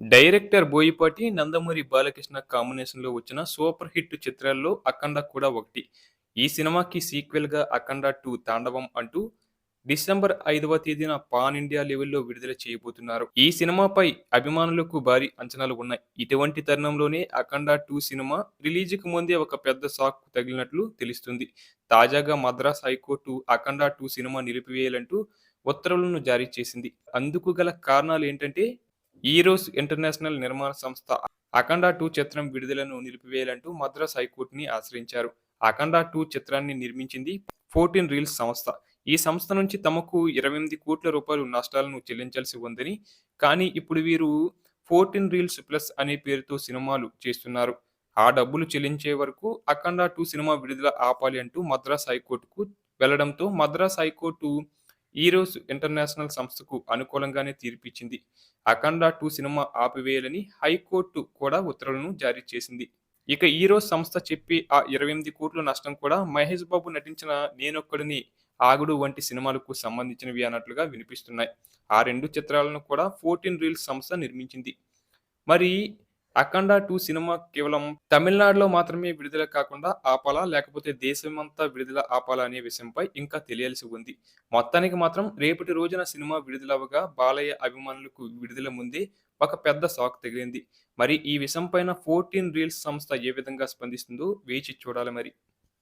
Director Boyapati Nandamuri Balakrishna కాంబినేషన్లో వచ్చిన super hit చిత్రాల్లో అఖండ కూడా ఒకటి. ఈ సినిమాకి సీక్వెల్గా అఖండ టూ తాండవం అంటూ డిసెంబర్ ఐదవ తేదీన పాన్ ఇండియా లెవెల్లో విడుదల చేయబోతున్నారు. ఈ సినిమాపై అభిమానులకు భారీ అంచనాలు ఉన్నాయి. ఇటువంటి తరుణంలోనే అఖండ టూ సినిమా రిలీజ్కు ముందే ఒక పెద్ద షాక్ తగిలినట్లు తెలుస్తుంది. తాజాగా Madras high court Akhanda two cinema నిలిపివేయాలంటూ ఉత్తర్వులను జారీ చేసింది. అందుకు గల కారణాలు ఏంటంటే ఈరోస్ ఇంటర్నేషనల్ నిర్మాణ సంస్థ అఖండ టూ చిత్రం విడుదలను నిలిపివేయాలంటూ మద్రాస్ హైకోర్టుని ఆశ్రయించారు. అఖండ టూ చిత్రాన్ని నిర్మించింది ఫోర్టీన్ రీల్స్ సంస్థ. ఈ సంస్థ నుంచి తమకు ఇరవై ఎనిమిది కోట్ల రూపాయలు నష్టాలను చెల్లించాల్సి ఉందని కానీ ఇప్పుడు వీరు ఫోర్టీన్ రీల్స్ ప్లస్ అనే పేరుతో సినిమాలు చేస్తున్నారు. ఆ డబ్బులు చెల్లించే వరకు అఖండ టూ సినిమా విడుదల ఆపాలి అంటూ మద్రాస్ హైకోర్టుకు వెళ్ళడంతో మద్రాస్ హైకోర్టు ఈరోజు ఇంటర్నేషనల్ సంస్థకు అనుకూలంగానే తీర్పిచ్చింది. అఖండ టూ సినిమా ఆపివేయాలని హైకోర్టు కూడా ఉత్తర్వులను జారీ చేసింది. ఇక ఈరోజు సంస్థ చెప్పి ఆ ఇరవై ఎనిమిది కోట్ల నష్టం కూడా మహేష్ బాబు నటించిన నేనొక్కడిని ఆగుడు వంటి సినిమాలకు సంబంధించినవి అన్నట్లుగా వినిపిస్తున్నాయి. ఆ రెండు చిత్రాలను కూడా ఫోర్టీన్ రీల్స్ సంస్థ నిర్మించింది. మరి అఖండ టూ సినిమా కేవలం తమిళనాడులో మాత్రమే విడుదల కాకుండా ఆపాలా? లేకపోతే దేశమంతా విడుదల ఆపాలా అనే విషయంపై ఇంకా తెలియాల్సి ఉంది. మొత్తానికి మాత్రం రేపటి రోజున సినిమా విడుదలవగా బాలయ్య అభిమానులకు విడుదల ముందే ఒక పెద్ద షాక్ తగిలింది. మరి ఈ విషయం పైన ఫోర్టీన్ రీల్స్ సంస్థ ఏ విధంగా స్పందిస్తుందో వేచి చూడాలి మరి.